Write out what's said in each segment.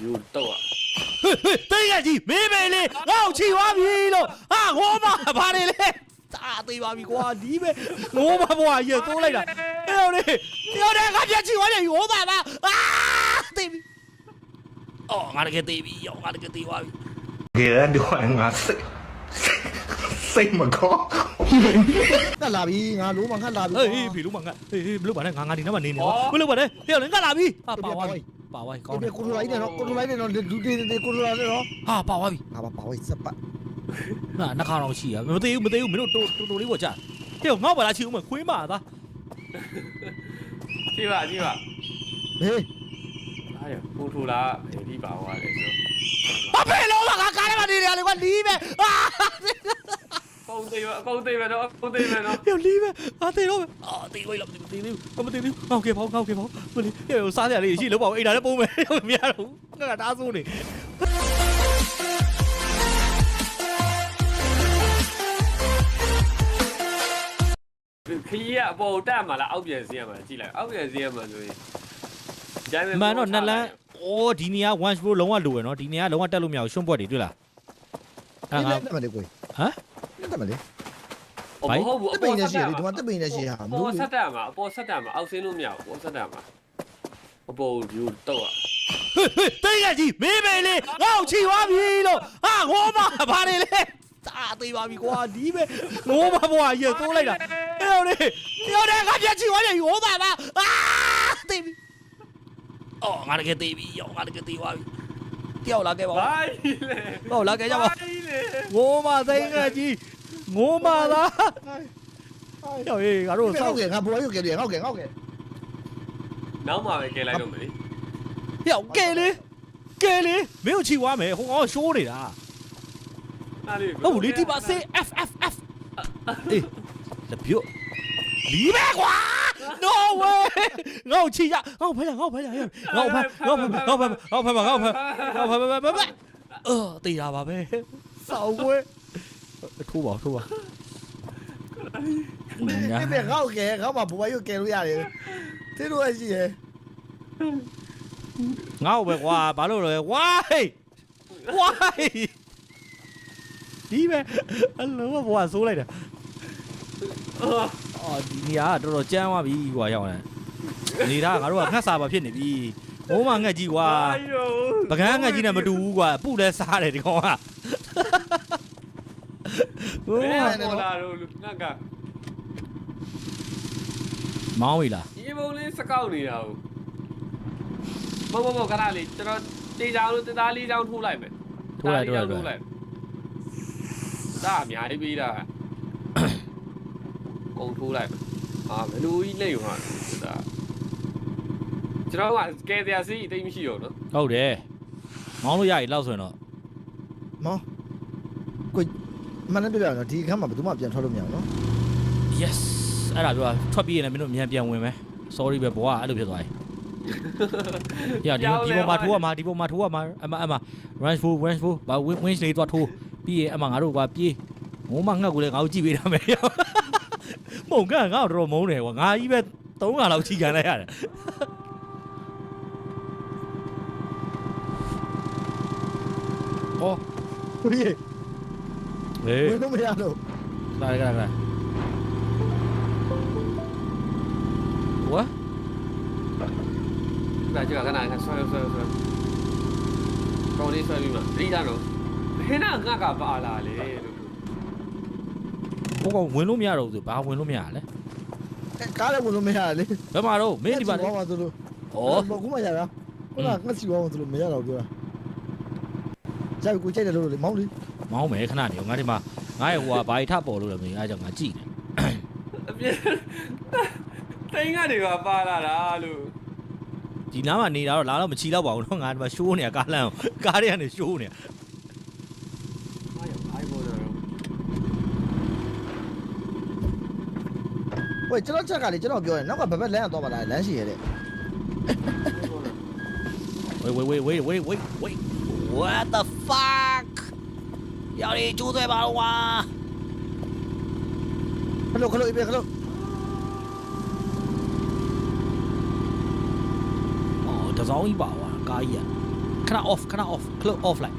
မျိုးတော့อ่ะဟေးဟေးတိတ်ကကြီးမေးမေးလေးငါ့ကိုချီသွားပြီလို့ဟာငိုးမဘာတွေလဲသာသေးပါပြီကွာဒီပဲငိုးမဘွားကြီးတိုးလိုက်တာအဲ့တော့လေညောတဲ့ငါပြချီသွားတယ်ငိုးပါပါအာသေပြီအော်ငါတကယ်သေပြီရောငါတကယ်သေသွားပြီတကယ်တော့ငါစိတ်စိတ်မကောငါလာပြီငါလိုးမငါလာပြီဟေးဘီလိုမငါဟေးဘလို့ပါနဲ့ငါငါဒီနောက်မှာနေနေတော့ဘလို့ပါနဲ့ဟေးလည်းငါလာပြီဟာပါသွားပြီ ပါသွားပြီကောင်းတယ်ကိုလိုလိုက်တယ်နော်ကိုလိုလိုက်တယ်နော်လူတေးတေးကိုလိုလိုက်တယ်နော်ဟာပါသွားပြီဟာပါပါဝိစပတ်ငါနှခါတော့ရှိရမသေးဘူးမသေးဘူးမင်းတို့တူတူလေးပေါ်ကြဟဲ့ငေါ့ပါလားချီဦးမခွေးမာသားကြည့်ပါကြည့်ပါဟေးအားရပူထူလားဘယ်ဒီပါသွားလဲဆိုဘာပဲလို့ငါကားထဲမှာနေရတယ်ကွာလီးပဲအာအ ကုန်သေးပဲအကုန်သေးပဲတော့အကုန်သေးပဲတော့ဟဲ့လီးပဲအာတေတော့အာတေဝိတ်လားမတေသေးဘူးမတေသေးဘူးငေါ့ကေပေါ့ငေါ့ကေပေါ့ဟိုလေဟဲ့စားစရာလေးရှိလို့ပေါ့အိမ်သားလည်းပုံမယ်မရတော့ငါကတားဆိုးနေခကြီးကအပေါ်တက်မှာလားအောက်ပြန်စီးရမှာကြည့်လိုက်အောက်ပြန်စီးရမှာဆိုရင်မန်တော့နက်လန်းအိုးဒီနေရာ1 pro လုံးဝလိုရယ်နော်ဒီနေရာလုံးဝတက်လို့မရဘူးရှွန့်ပွက်တွေတွေ့လားအဲ့အဲ့ငါတက်မလေးကိုဟမ် တက်မလေးမဟုတ်ဘူးတက်ပိန်နေရှိတယ်ဒီမှာတက်ပိန်နေရှိဟာအပေါ်ဆက်တက်မှာအပေါ်ဆက်တက်မှာအောက်ဆင်းလို့မရဘူးအပေါ်ဆက်တက်မှာအပေါ်ဒီကိုတော့อ่ะဟေးဟေးတိတ်ရကြီးမင်းမေလေးငါ့ကိုချီသွားပြီလို့ဟာငိုးမဘာနေလဲအာသေးပါပြီကွာဒီပဲငိုးမဘွားရေတိုးလိုက်တာဟဲ့လေဟဲ့လေငါပြချီသွားတယ်ငိုးပါပါအာသေးပြီအော်ငါတကယ်သေးပြီယောငါတကယ်သေးသွားပြီတယောက်လာခဲ့ပါဦးဘာလဲဟောလာခဲ့ကြပါဘာလဲ ငိုးမသိန်းကကြီး ငိုးမလားဟေ့ဟေးငါတို့ငေါဆောက့်ကငါဘွားရုပ်ကလေးငေါ့ကငေါ့ကနောက်မှပဲကဲလိုက်တော့မယ်လေဟေ့ကဲလေကဲလေမင်းကိုချီသွားမယ်ဟိုငါရှိုးနေတာအားလေးဟုတ်ဘူးလေဒီပါစေ F F F အေးလပြိုလီးပဲကွာ no way ငေါ့ချီရငေါ့ဖဲငေါ့ဖဲရငေါ့ဖဲငေါ့ဖဲငေါ့ဖဲငေါ့ဖဲငေါ့ဖဲငေါ့ဖဲငေါ့ဖဲငေါ့ဖဲအော်တေးရပါပဲစောက်ကွယ် ထိုးပါထိုးပါဒီပဲငေါ့ကငေါ့မှာဘွားရုပ်ကလို့ရတယ်တေးလို့ရှိရယ်ငေါ့ပဲကွာဘာလို့လဲ why why ဒီပဲအလုံးဘွားဆိုးလိုက်တာအော်ဒီနေရာကတော်တော်ကြမ်းသွားပြီကွာရောက်နေနေတာငါတို့ကငှက်စာပါဖြစ်နေပြီဘိုးမငှက်ကြီးကွာပကန်းငှက်ကြီးနဲ့မတူဘူးကွာပုလဲစားတယ်ဒီကောင်က ဘိုးဘမယ်ပေါ်လာတော့ငါကမောင်းပြီလားဒီဘုံလေးစကောက်နေတာဟုတ်ဘောဘောခဏလေးကျွန်တော်တေးချောင်းလို့တသားလေးချောင်းထိုးလိုက်မယ်လိုက်ဒါအများကြီးပေးတာကုံထိုးလိုက်အာဘယ်လိုကြီးလိမ့်မှာဒါကျွန်တော်ကကဲတရားစီအသိမရှိတော့နော်ဟုတ်တယ်မောင်းလို့ရပြီလောက်ဆိုရင်တော့မောင်ကို မနေ့ပြပြနော်ဒီခန်းမှာဘယ်သူမှပြန်ထွက်လို့မရဘူးနော် yes အဲ့ဒါပြောထွက်ပြီးရင်လည်းမင်းတို့မြန်ပြန်ဝင်မယ် sorry ပဲဘွားအဲ့လိုဖြစ်သွားပြီရဒီဒီပေါ်မှာထိုးရမှာဒီပေါ်မှာထိုးရမှာအမအမ range full range full ဘာ win win လေးသွားထိုးပြီးရင်အမငါတို့ကွာပြေးငိုးမငှက်ကိုလည်းငါတို့ကြည့်ပေးရမယ်မုံကငါ့ကိုတော့မုန်းတယ်ကွာငါကြီးပဲ3ခါလောက်ချီခံလိုက်ရတယ်အော်ကို ကြီးဟေးဝင်လို့မရတော့လာလာလာဝါဒါကြောက်ကခဏခဏဆွဲဆွဲဆွဲကောင်းလေးဆွဲပြီးမှတိတာတော့ဟင်းနာငါကပါလာလေလို့ဟိုကောင်ဝင်လို့မရတော့ဘူးဆိုဘာဝင်လို့မရလဲကားလည်းဝင်လို့မရလေဘယ်မှာတော့မင်းဒီမှာလေဘာမှဆိုလို့ဩဘကူမရတာခုနကငှက်စီဝအောင်ဆိုလို့မရတော့ပြောတာဇာကိုကြိုက်တယ်လို့လေမောင်းလေ မောင်းမယ်ခဏနေငါဒီမှာငါရဲ့ဟိုကဘာထပေါ်လို့လည်းမင်းအားကြောင့်ငါကြည့်နေအပြင်းတိုင်းကနေပါပါလာတာလို့ဒီနားမှာနေတာတော့လာတော့မချီတော့ပါဘူးတော့ငါဒီမှာရှိုးနေတာကားလမ်းကားတွေကနေရှိုးနေတာအားရအားပေါ်တော့ဝေးကျွန်တော်ချက်ကလေကျွန်တော်ပြောရင်နောက်ကဘက်ဘက်လမ်းကတော့ပါလားလမ်းရှိရတဲ့ wait wait wait wait wait wait wait what the fuck ရောက်နေကျိုးသွဲပါတော့ကွာခလုတ်ခလုတ်အေးခလုတ်အော်တစောင်းကြီးပါကွာကားကြီးอ่ะခဏ off ခဏ off close off လိုက်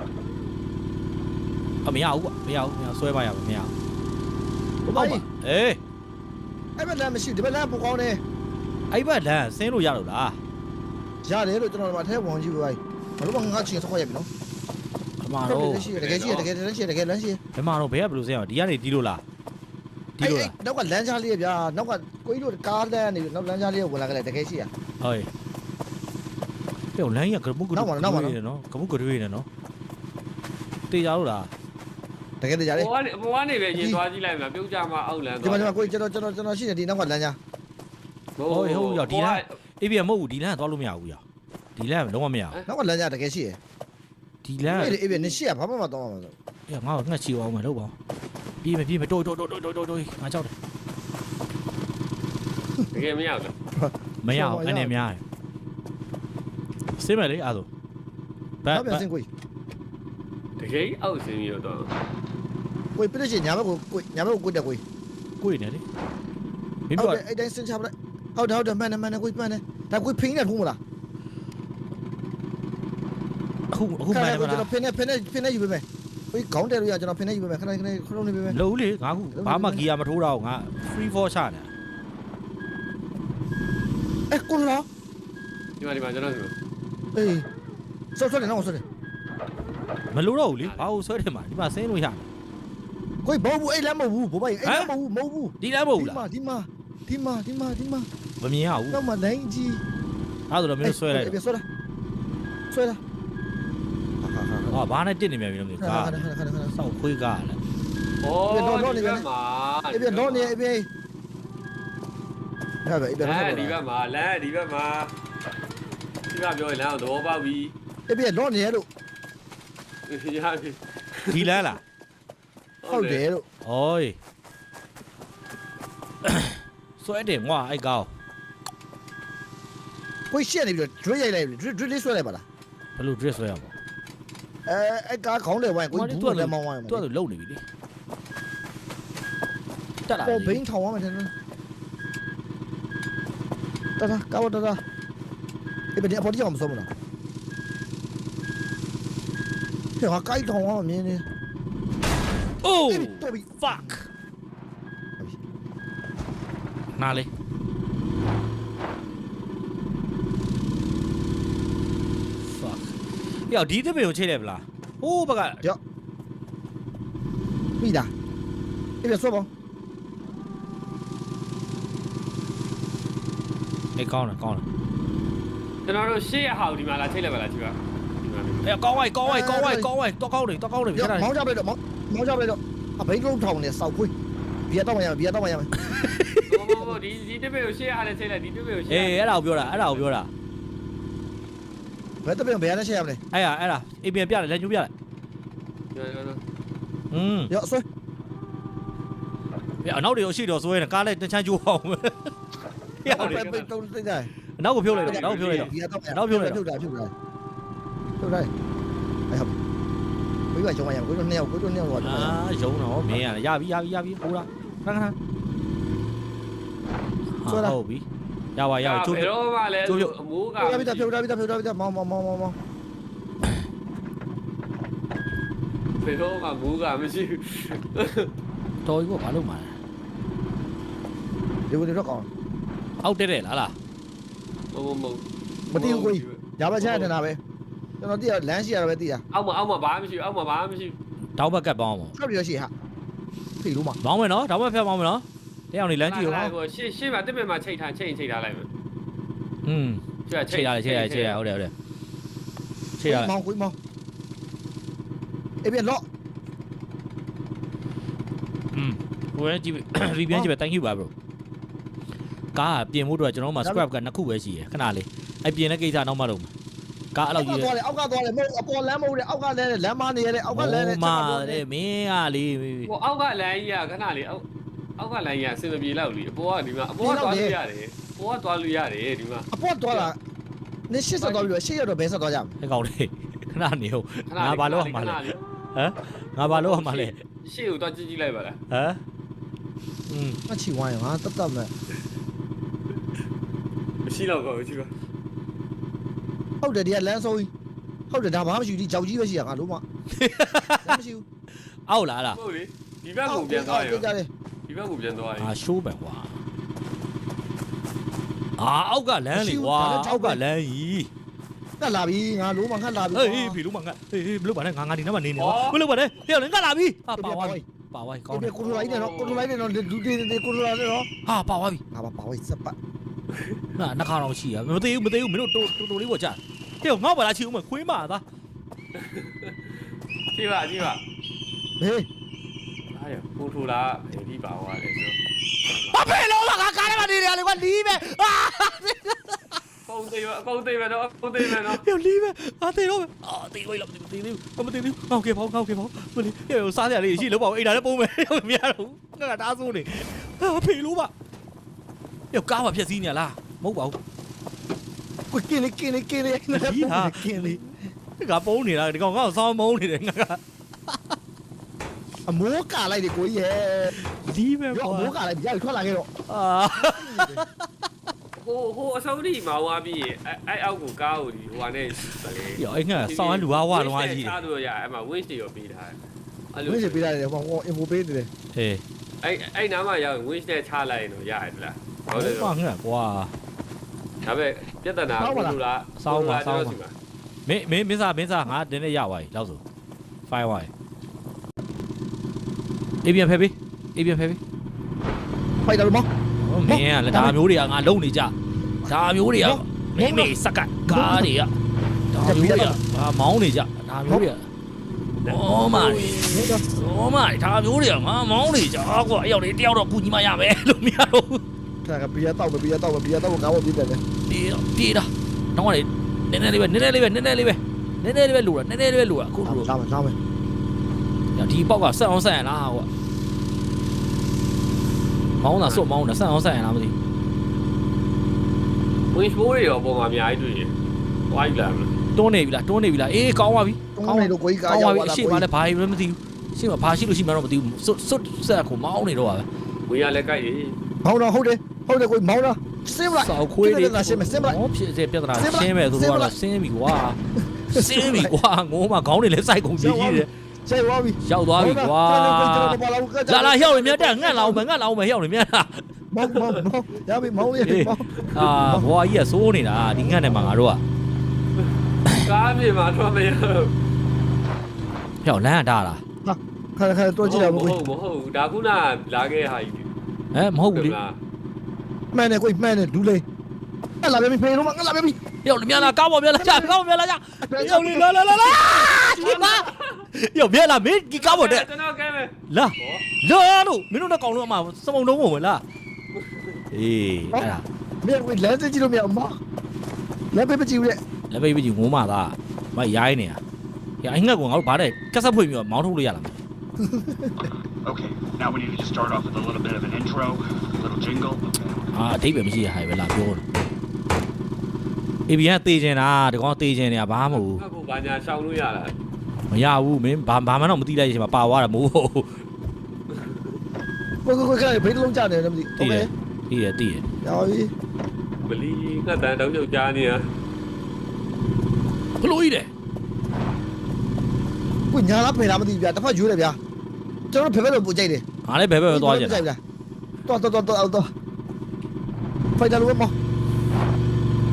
အမရဘူးကွာမရဘူးမရဆွဲပါရမမရဘူးဘိုင်အေးအဲ့ဘက်လမ်းမရှိဒီဘက်လမ်းပူကောင်းတယ်အဲ့ဘက်လမ်းဆင်းလို့ရလို့လားရတယ်လို့ကျွန်တော်တို့အထက်ဝင်ကြည့်ပြဘိုင်ဘာလို့ငါချင်းဆောက်ရပြီနော်အ မှန်တော့တကယ်ရှိတကယ်ရှိတကယ်ရှိတကယ်လမ်းရှိဘယ်မှာတော့ဘယ်ကဘယ်လိုဆင်းအောင်ဒီကနေဒီလိုလားဒီလိုလားနောက်ကလမ်းကြားလေးဗျာနောက်ကကိုကြီးတို့ကားလမ်းနေနောက်လမ်းကြားလေးဝင်လာကြတယ်တကယ်ရှိရဟုတ်ရေပြောလမ်းကြီးကကမှုကနောက်ပါနောက်ပါနေနော်ကမှုကတွေးနေနော်တေးကြလို့လားတကယ်တရားလေးဘောကနေဘောကနေပဲရင်သွားကြည့်လိုက်မလားပြုတ်ကြမှာအောက်လမ်းဒီမှာဒီမှာကိုကြီးကျွန်တော်ကျွန်တော်ကျွန်တော်ရှိတယ်ဒီနောက်ကလမ်းကြားအေးပြမဟုတ်ဘူးဒီလမ်းကသွားလို့မရဘူးရောဒီလမ်းလုံးဝမရဘူးနောက်ကလမ်းကြားတကယ်ရှိရ ဒီလမ်းအဲ့ဒီအေးပြနေရှိရဘာမှမတော့မှာဆိုအေးငါ့ကိုငှက်ချီအောင်မယ်လို့ပါပြေးမပြေးမတိုးတိုးတိုးတိုးတိုးတိုးတိုးငါကြောက်တယ်တကယ်မရဘူးမရအောင်အနေများတယ်စင်းမယ်လေအဲ့ဒါဘတ်နောက်ပြန်စင်ကိုတကယ်အောက်ဆင်းပြီးတော့ကိုပြည့်ချင်ညာဘက်ကိုကိုညာဘက်ကိုကိုတက်ကိုကိုနေလေမင်းဟုတ်ပြောတယ်အဲ့တိုင်းစင်ချပလိုက်ဟုတ်တယ်ဟုတ်တယ်မှန်တယ်မှန်တယ်ကိုမှန်တယ်ဒါကိုဖိင်းနေထုံးမလား အခုအခုမှန်တယ်မကျွန်လားတော်ဖိင်းနေဖိင်းနေဖိင်းနေယူပေးမယ်ကိုခေါင်းတယ်လို့ရကျွန်တော်ဖိင်းနေယူပေးမယ်ခဏခဏခဏနေပေးမယ်လို့လေငါအခုဘာမှဂီယာမထိုးတော့ငါ free for ချနေအဲ့ကိုလားဒီမှာဒီမှာကျွန်တော်ဆိုအေးဆော့ဆော့နေတော့ဆော့နေမလို့တော့ဘူးလေဘာလို့ဆွဲတယ်မှာဒီမှာဆင်းလို့ရတယ်ကိုဘောဘူးအဲ့လမ်းမဟုတ်ဘူးဘိုးဘိုင်အဲ့လမ်းမဟုတ်ဘူးမဟုတ်ဘူးဒီလမ်းမဟုတ်ဘူးလားဒီမှာဒီမှာဒီမှာဒီမှာမမြင်ရဘူးတော့မနိုင်ကြီးအဲ့ဒါတော့မင်းဆွဲလိုက်ပြဆွဲလိုက်ဆွဲလိုက် ဟာဟာဟာဘာနဲ့တစ်နေမြန်ပြီလို့မသိဟာကားခဏခဏခဏခဏစောက်ခွေးကားလဲဩဒီဘက်မှာအေးပြတော့နေအေးပြဟာပဲအေးပြလတော့မ်းဒီဘက်မှာလမ်းဒီဘက်မှာဒီကပြောရင်လမ်းကိုသဘောပေါက်ပြီအေးပြတော့နေလို့ရပြီဒီလမ်းလားဟုတ်တယ်လို့អូយဆွဲတယ်ငွာအဲ့ကောင်းကိုရှက်နေပြီးတော့ drill ရိုက်လိုက်ပြီ drill drill လေးဆွဲလိုက်ပါလားဘယ်လို dress ဆွဲရမလဲ အဲအဲ့ကားခေါင်းလေဝိုင်းကိုဘူးလည်းမောင်းဝိုင်းသူကလုံနေပြီလေတက်လာပေါ်ဘိန်းထောင်ဝမ်းမယ်ထင်တယ်တတာကာဝတတာအေးပြအပေါ်တိအောင်မဆုံးမလားဟဲ့ဟာကိုက်ထောင်ဝမ်းမြင်နေအိုးတော်ပြီ fuck နားလေ fuck ယောဒီတပင်ကိုချိန်လိုက်ဗလားဟိုးဘက်ကမိတာအေးပြဆွဲပါအေးကောင်းတယ်ကောင်းတယ်ကျွန်တော်တို့ရှေ့ရဟာကိုဒီမှာလာချိတ်လိုက်ပါလားချိပါဒီမှာအေးကောင်းဝိုက်ကောင်းဝိုက်ကောင်းဝိုက်ကောင်းဝိုက်တော့ကောင်းတယ်တော့ကောင်းတယ်ရခဏမောင်းကြပြတော့မောင်းမောင်းကြပြတော့အဘိန်းလုံးထောင်နေစောက်ခွေးဘီရတော့မရဘီရတော့မရမယ်ဘောဘောဘောဒီဒီတစ်ပေကိုရှေ့ရဟာနဲ့ချိတ်လိုက်ဒီတစ်ပေကိုရှေ့အေးအဲ့ဒါကိုပြောတာအဲ့ဒါကိုပြောတာ ဘယ်တပင်ဘယ်ရနဲ့ချက်ရမလဲအဲ့ဒါအဲ့ဒါအေးပြန်ပြတယ်လက်ညှိုးပြတယ်อืมရဆွဲအနောက်တွေရောရှိတော့ဆွဲနေကားလိုက်တချမ်းကျိုးအောင်ပဲရအောင်လေပဲတုံးတိတ်တယ်အနောက်ကိုဖြုတ်လိုက်တော့အနောက်ကိုဖြုတ်လိုက်တော့ဘီရတော့ဖြုတ်တာဖြုတ်တာဖြုတ်တာဖြုတ်တာအဲ့ဟုတ်ဘီကကျောင်းရကိုတို့နှစ်ယောက်ကိုတို့နှစ်ယောက်တော့အာယုံတော့မင်းရတယ်ရပြီရပြီရပြီဟိုလားခဏခဏဟုတ်ပြီ ရပါရပါချိုးဘယ်တော့မှလည်းအမိုးကဖြုတ်တာဖြုတ်တာဖြုတ်တာဖြုတ်တာဖြုတ်တာမောင်းမောင်းမောင်းမောင်းမောင်းဘယ်တော့မှမိုးကမရှိဘူးတော်ပြီဘာလို့မှာလဲဒီလိုတော့ကောင်းအောက်တက်တယ်လားလားမဟုတ်မဟုတ်မတိဘူးကိုညာဘက်ချက်နေတာပဲကျွန်တော်တိရလမ်းရှိရတော့ပဲတိရအောက်မှာအောက်မှာဘာမှမရှိဘူးအောက်မှာဘာမှမရှိဘူးတောက်ဘက်ကပ်ပေါင်းအောင်ဖြုတ်ပြီးရှိဟာဖိလို့မမောင်းမယ်နော်တောက်ဘက်ဖက်မောင်းမယ်နော် တရားနေလမ်းကြည့်ရော ဟိုရှေ့ရှေ့မှာတစ်ပင်မှာချိတ်ထားချိတ်ချိတ်ထားလိုက်မယ် อืม ချိတ် ချိန်ရတယ်ချိန်ရတယ်ချိန်ရဟုတ်တယ်ဟုတ်တယ်ချိန်ရတယ် မောင်းကိုမောင်းအေးပြလော့ อืมကိုယ်ကြည့်ရီပြန်ကြည့်ပဲ thank you ပါ bro ကားပြင်ဖို့အတွက်ကျွန်တော်တို့မှာ scrap ကနှစ်ခုပဲရှိရယ်ခဏလေးအဲ့ပြင်တဲ့ကိစ္စနောက်မှလုပ်မယ်ကားအဲ့ အော လောက် က်က ကြီး သွားတယ်အောက်ကသွားတယ်မဟုတ်အပေါ်လမ်းမဟုတ်တယ်အောက်ကလဲလမ်းမနေရတယ်အောက်ကလဲတယ် မာတဲ့မင်းကလေ ဟိုအောက်ကလမ်းကြီးကခဏလေးအောက် အောက်ကလမ်းကြီးကအစင်မပြေလောက်လीအပေါ်ကဒီမှာအပေါ်ကသွားလို့ရတယ်အပေါ်ကသွားလို့ရတယ်ဒီမှာအပေါ်သွားတာနေရှစ်ဆက်သွားပြီးတော့ရှစ်ရတော့ဘယ်ဆက်သွားကြမလဲအဲ့ကောင်လေးခဏနေဟုတ်ခဏငါဘာလို့ရမှာလဲဟမ်ငါဘာလို့ရမှာလဲရှေ့ကိုသွားကြည့်ကြည့်လိုက်ပါလားဟမ်อืมမချီဝိုင်းငါတတ်တတ်မဲ့မရှိတော့ဘူးကြည့်ပါဟုတ်တယ်ဒီကလမ်းဆုံးကြီးဟုတ်တယ်ဒါဘာမှမရှိဘူးဒီကြောက်ကြီးပဲရှိတာငါလုံးဝမရှိဘူးအောက်လားလားဟုတ်လေဒီဘက်ကိုပြန်သွားရောကြတယ် ဒီဘက်ကိုပြန်သွားရောအာရှိုးပဲကွာအာအောက်ကလမ်းလေကွာအောက်ကလမ်းကြီးငါလာပြီငါလုံးဝငါလာပြီအေးဖေလို့မငါအေးဘလို့ပါနဲ့ငါငါဒီနောက်မှာနေနေကွာဘလို့ပါနဲ့ဟဲ့လေငါလာပြီဟာပါဝါပြီပါဝါပြီကောင်းတယ်ကိုထိုလိုက်နေတော့ကိုထိုလိုက်နေတော့လူတွေကိုထိုလိုက်နေတော့ဟာပါဝါပြီငါပါပါဝိစပတ်ငါနှခါတော့ရှိရမသေးဘူးမသေးဘူးမင်းတို့တူတူလေးကိုကြာဟဲ့ငေါ့ပါလားချီဦးမခွေးမာသားကြည့်ပါကြည့်ပါဟေးအားရ ကိုထိုလာဘယ်ဒီပါသွားလဲဆိုဘာဖေလို့ငါကားထဲမှာနေရတယ်ကွာလီးပဲအာကုန်းသေးပါအကုန်းသေးပဲတော့ကုန်းသေးပဲတော့ဟဲ့လီးပဲအာသေးတော့အာသေးဝိတ်လားမသေးဘူးမသေးဘူးငေါ့ကေပေါ့ငေါ့ကေပေါ့မလေးဟဲ့စားစရာလေးရှိလို့ပေါ့အိမ်သားလည်းပုံမယ်မရတော့ငါတားဆိုးနေဟာဖေလို့ပါဟဲ့ကားပါဖြက်စီးနေလားမဟုတ်ပါဘူးကိုကင်းလေးကင်းလေးကင်းလေးကင်းလေးဒီကပုံးနေတာဒီကောင်ကဆောင်းမုန်းနေတယ်ငါက အမိုးကာလိုက်တယ်ကိုကြီးရဲ့ဒီပဲရောအကွာမိုးကာလိုက်ကြာထွက်လာခဲ့တော့အာဟိုဟိုအဆုံးထိမောင်းသွားပြီးအဲအဲ့အောက်ကိုကားကိုဒီဟိုကနေဗလေရောအဲ့ငါဆောင်းလူဝါဝလုံးဝကြီးတယ်စားလို့ရအဲ့မှာ winch တွေရောပေးထားတယ်အဲ့လိုဝင်းစီပေးရတယ်ဟိုအင်ဖိုပေးနေတယ်ဟေးအဲ့အဲ့နားမှာရောက်ရင် winch နဲ့ချလိုက်ရင်တော့ရတယ်လားဟုတ်တယ်ကွာတော့ငါကွာဒါပေမဲ့ပြဿနာကိုလူလားစောင်းပါစောင်းပါစီမှာမင်းမင်းမင်းစားမင်းစားငါတင်းနဲ့ရသွားပြီလောက်ဆိုဖိုင်ဝိုင် အေးပြန်ဖဲပေးအေးပြန်ဖဲပေးဖိုက်တယ်မောမင်းကလည်းဒါမျိုးတွေကငါလုံနေကြဒါမျိုးတွေကမင်းမေစက်ကကားတွေကဒါမျိုးတွေကအာမောင်းနေကြဒါမျိုးတွေကအော်မာရီဟုတ်တော့အော်မာရီဒါမျိုးတွေကငါမောင်းနေကြကွာအရောက်နေတယောက်တော့ကူညီမရမယ်လို့မရတော့ခါကဘီယာတော့ဘီယာတော့ဘီယာတော့ကောင်းပြီးတယ်လေပြေးတော့ပြေးတာတော့ကလေနည်းနည်းလေးပဲနည်းနည်းလေးပဲနည်းနည်းလေးပဲနည်းနည်းလေးပဲလိုတာနည်းနည်းလေးပဲလိုတာအခုလိုလာမယ်လာမယ် ဒီပေါက်ကဆက်အောင်ဆက်ရလားကွာမောင်းတာစွတ်မောင်းတာဆက်အောင်ဆက်ရလားမသိ winch ဘိုးတွေရောပုံမှာအများကြီးတွေ့ရင်ဝိုင်းလာမလားတွန်းနေပြီလားတွန်းနေပြီလားအေးကောင်းပါပြီကောင်းနေတော့ကိုကြီးကားကောင်းရပါပြီသွားအတာရှိကိုမကြီးလည်းဘာမှမသိဘူးရှင်းမဘာရှိလို့ရှိမှတော့မသိဘူးစွတ်စွတ်ဆက်ကိုမောင်းနေတော့ပါပဲဝင်ရလဲကြိုက်ရေမောင်းတော့ဟုတ်တယ်ဟုတ်တယ်ကိုမောင်းတော့စင်းမလားစောက်ခွေးတွေလာရှင်းမစင်းမလားဟောဖြစ်စေပြဿနာစင်းမလားရှင်းမယ်ဆိုတော့စင်းမလားဆင်းပြီကွာဆင်းပြီကွာငိုးမှာခေါင်းတွေလည်းစိုက်ကုန်ကြီးကြီးတယ် ကျဲသွားပြီရောက်သွားပြီကွာလာလာဟျောက်နေမြတ်တက်ငတ်လာအောင်မငတ်လာအောင်မဟျောက်နေမြတ်လားမောင်းမောင်းမောင်းရပြီမောင်းရပြီမောင်းအာဘွာကြီးကစိုးနေတာဒီငတ်နေမှာငါတို့ကကားမြေမှာတော့မရဘူးဟျောက်လမ်းကတားလားခါခါတော့ကြည့်ရမယ်ကိုမဟုတ်မဟုတ်ဒါခုနလာခဲ့ဟာကြီးဟမ်မဟုတ်ဘူးလေမှန်တယ်ကိုမှန်တယ်ဒူးလေးငါ လာပြီဖေးတော့ငါလာပြီဟျောက်မြတ်လာကောင်းပါမြတ်လာကြာကောင်းပါမြတ်လာကြာဟျောက်လေလာလာလာလာဟျောက်မြတ်လာမင်းဒီကောင်းပါတဲ့ကျွန်တော်ကဲမယ်လာဟောလာလို့မင်းတို့တော့ကောင်းလို့အမစမုံလုံးဝင်လားအေးအဲ့ဒါမင်းကိုလမ်းစကြည့်လို့မရမလမ်းပေးမကြည့်ဘူးလေလက်ပိတ်ပိတ်ကြီးငိုးမှသာမရိုင်းနေတာဟဲ့အငှက်ကောင်ငါတို့ဗားတဲ့ကက်ဆက်ဖွင့်ပြီးတော့မောင်းထုတ်လို့ရလား Okay, now we need to just start off with a little bit of an intro, a little jingle. Okay. အာအတိတ်ပဲမရှိရဟဲ့ပဲလာပြောတ AB ကတေးကျင်တာဒီကောင်တေးကျင်နေတာဘာမှမဟုတ်ဘူးအခုဘာညာရှောင်းလို့ရလားမရဘူးမင်းဘာဘာမှတော့မသိလိုက်ရှင်မှာပါသွားတာမဟုတ်ဘူးကိုကိုကိုကဘယ်လုံးကြတယ်လဲမသိတည်တယ်တည်တယ်တည်တယ်ရပါပြီမလီကတန်တောင်းချုပ်ကြားနေရခလို့ရည်ကိုညာလားဖယ်လားမသိဘူးဗျာတစ်ဖက်ယူတယ်ဗျာကျွန်တော်ဖယ်ဖက်လို့ပို့ကြိုက်တယ်ငါလည်းဖယ်ဖက်ပဲသွားကြတယ်တော့တော့တော့တော့ဖိုက်တာလို့မော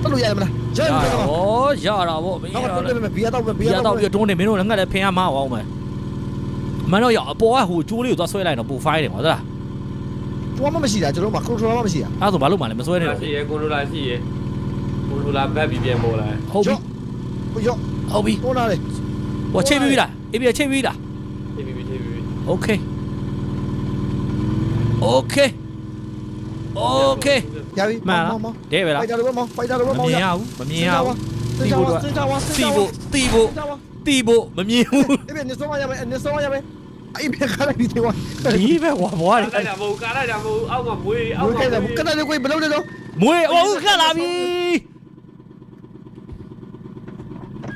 တက်လို့ရတယ်မလား ရတာဗောရတာဗောမင်းတော့တက်မယ်ဘီယာတော့ဘီယာတော့ပြီးတော့တွန်းနေမင်းတို့လည်းငတ်လည်းဖင်ရမှာအောင်မယ်မင်းတို့ရအပေါ်ကဟိုကျိုးလေးကိုသွားဆွဲလိုက်တော့ပူဖိုင်းတယ်ဗောသလားကျွန်တော်မရှိတာကျွန်တော်မှာ controller မရှိတာအဲ့ဒါဆိုဘာလို့မှလည်းမဆွဲနဲ့ရှိရယ် controller ရှိရယ် controller ဘက်ပြီးပြန်ပေါ်လာဟုတ်ပြီရော့ဟုတ်ပြီတွန်းလာတယ်ဟိုချိန်ပြီးပြီလားအေးပြီချိန်ပြီးလားချိန်ပြီးပြီချိန်ပြီးပြီ okay okay okay ရပြီမှန်လားတဲ့ပဲလားဖိုက်တာလိုပဲမောင်ဖိုက်တာလိုပဲမောင်မမြင်ရဘူးမမြင်ရဘူးတီးဖို့တီးဖို့တီးဖို့တီးဖို့မမြင်ဘူးအေးပဲနေစောမရမယ်နေစောမရမယ်အေးပဲခါလိုက်ပြီးသေးွာဒီပဲဝါဘွားလိုက်တာမဟုတ်ကားလိုက်တာမဟုတ်အောက်မှာမွေးအောက်မှာမွေးကတည်းကဘယ်လိုလဲတော့မွေးအော်ခက်လာပြီ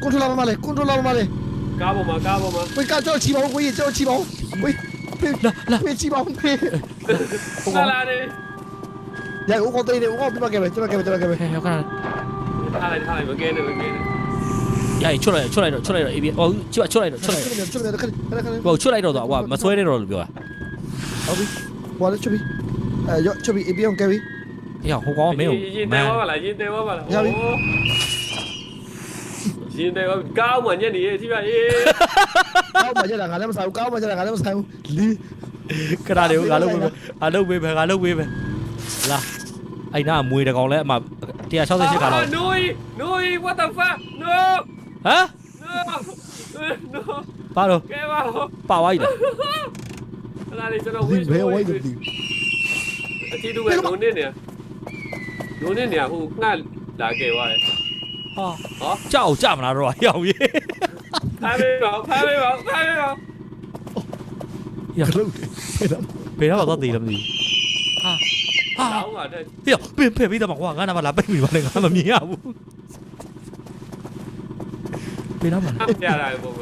ကွန်ထရိုလာမလေးကွန်ထရိုလာမလေးကားပေါ်မှာကားပေါ်မှာဝေးကားကြောက်ချီပါဦးဝေးကြောက်ချီပါဦးဝေးလာလာဝေးချီပါဦးဖေးဟိုလာနေ လိုက်တော့တော့ကွာမဆွဲနေတော့လို့ပြောတာဟုတ်ပြီဟိုလည်းချွတ်ပြီအဲရောချွတ်ပြီ APM ကဲပြီအေးဟိုကောင်မင်းကိုရင်မတဲန်သွားပါလားရင်တဲသွားပါလားရပြီရင်တဲသွားကောင်းမှညနေရေးကြည့်ပါရေးကောင်းမှကြတာငါလည်းမဆိုင်ဘူးကောင်းမှကြတာငါလည်းမဆိုင်ဘူးလီခဏလေးငါလုပ်ပေးမယ်ငါလုပ်ပေးမယ်ငါလုပ်ပေးမယ် လာအဲ့နာမွေတကောင်လဲအမ168ခါတော့ no no what the fuck no ဟမ် no no ပါတော့ကဲပါပါသွားပြီလားအဲ့ဒါလေးကျွန်တော်ဝဒီင်းဘယ်ဝိုင်းဒီအတီးတူပဲနိုးနေနေနိုးနေနေဟိုငှလာခဲ့သွားတယ်ဟာဟောကြောက်ကြမလားတော့ရော က်ရေးဖားပေးပါဖားပေးပါဖားပေးပါရကလုံးတယ်အဲ့ဒါဘယ်တော့တော့သေးတယ်မသိဟာဟာတောင်းပါတဲ့ဟေ့ပင်ဖယ်ပြီးတော့ကွာငါနာမလာပိတ်ပြီပါလေငါမမြင်ရဘူးဘယ်တော့မှပြရတာပုံက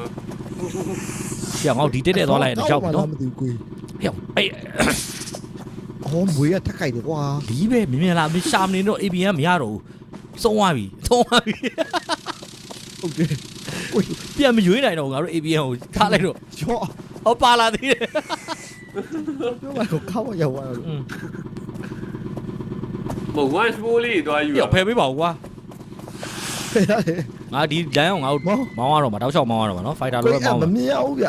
ရငေါဒီတက်တက်သွားလိုက်ရင်ကြောက်နော်မသိဘူးကိုဟေ့အေးအော်မွေးရထက်ခိုက်တယ်ကွာလီးပဲမြင်မြင်လာမရှာမနေတော့ ABM မရတော့ဘူးသုံးသွားပြီသုံးသွားပြီဟုတ်တယ်ကိုပြန်မရွေးနိုင်တော့ဘူးငါတို့ ABM ကိုထားလိုက်တော့ရောဟောပါလာသေးတယ်ပြောမှကိုကောင်းရောက်သွားတော့อืม မဟုတ် one spool လေးတွားယူဟေ့ဖယ်ပေးပါဦးကွာဖယ်ရတယ်ငါဒီလမ်းအောင်ငါတို့မောင်းမောင်းရတော့မှာတောက်ချောက်မောင်းရတော့မှာနော် fighter ကိုလို့မောင်းမမြင်အောင်ဗျ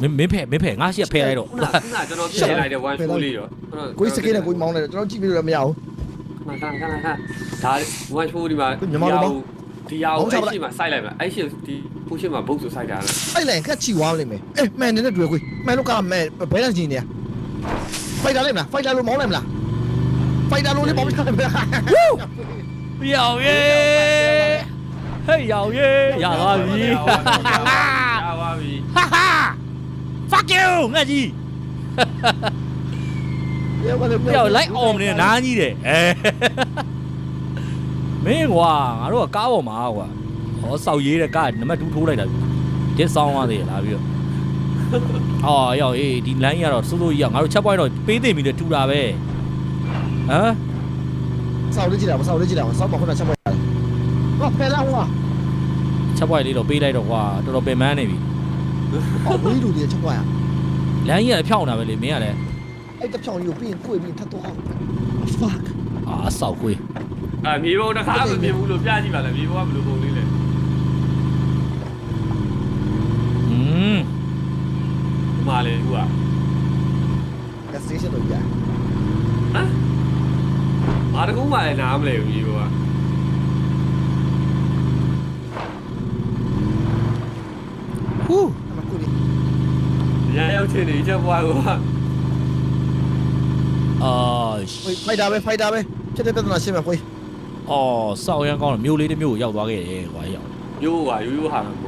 မင်းမင်းဖယ်မင်းဖယ်ငါရှိဖယ်လိုက်တော့ခုနကကျွန်တော်ပြင်လိုက်တဲ့ one spool လေးတော့ကိုစကိနဲ့ကိုမောင်းနေတယ်ကျွန်တော်ကြည့်ပြီးတော့မရဘူးခဏခဏခဏခဏဒါ one spool ဒီမှာဒီရအောင်အဲ့ရှိမှာစိုက်လိုက်မှာအဲ့ရှိဒီခုရှိမှာဘုတ်ဆိုစိုက်တာလားအဲ့လိုက်ခက်ချီဝါလိမ့်မယ်အေးမှန်နေတဲ့တွေ့ကိုမှန်လို့ကမဲဘယ်လန့်ကြီးနေရဖိုက်တာလိုက်မလားဖိုက်တာလို့မောင်းလိုက်မလား ဖိုက်တာလို့လေးမောင်းလိုက်မလားရောက်ရေးဟေးရောက်ရေးရသွားပြီရပါပြီ ဟာဟာ fuck you ငါကြီးပြောက်လိုက်အောင်နေနားကြီးတယ်အဲမင်းကွာငါတို့ကကားပေါ်မှာကွာဟောစောက်ရေးတဲ့ကားနံပါတ်2ထိုးလိုက်တာဒစ်ဆောင်သွားသေးလားပြီးတော့အော်ရောက်အေးဒီ line ကတော့စိုးစိုးကြီးကငါတို့ချက်ပွိုင်းတော့ပေးသိပြီလေထူတာပဲ ဟမ်စောက်လေးကြည့်တာစောက်လေးကြည့်တာစောက်ပါခုနချက်ပွဲရတယ်ဟောဖယ်လာဟောချက်ပွိုင်းလေးတော့ပေးလိုက်တော့ကွာတော်တော်ပင်ပန်းနေပြီအော်ဘူးလူတွေချက်ပွဲရလမ်းကြီးကဖြောင်းတာပဲလေမင်းကလည်းအဲ့တဖြောင်းကြီးကိုပြီးရင်ကိုယ်ပြီးထပ်တော့ fuck အာစောက်ကွေးအာမြေပုံတစ်ခါမမြင်ဘူးလို့ပြကြည့်ပါလားမြေပုံကဘယ်လိုပုံလေးလဲอืมဒီမှာလေခုက gas station တော့ကြာ ဘာတကူမှလည်းနားမလဲဘူးမြေပုံကဟူးအမကိုလေးရရောက်ချင်နေချက်ပွားကအာဖိုက်တာပဲဖိုက်တာပဲဖြစ်တဲ့ပြဿနာရှင်းမယ်ခွေးအော်စောက်ရန်ကောင်းတော့မျိုးလေးတစ်မျိုးကိုရောက်သွားခဲ့တယ်ကွာရောက် ရိုးကရိုးရိုးဟာမဟုတ်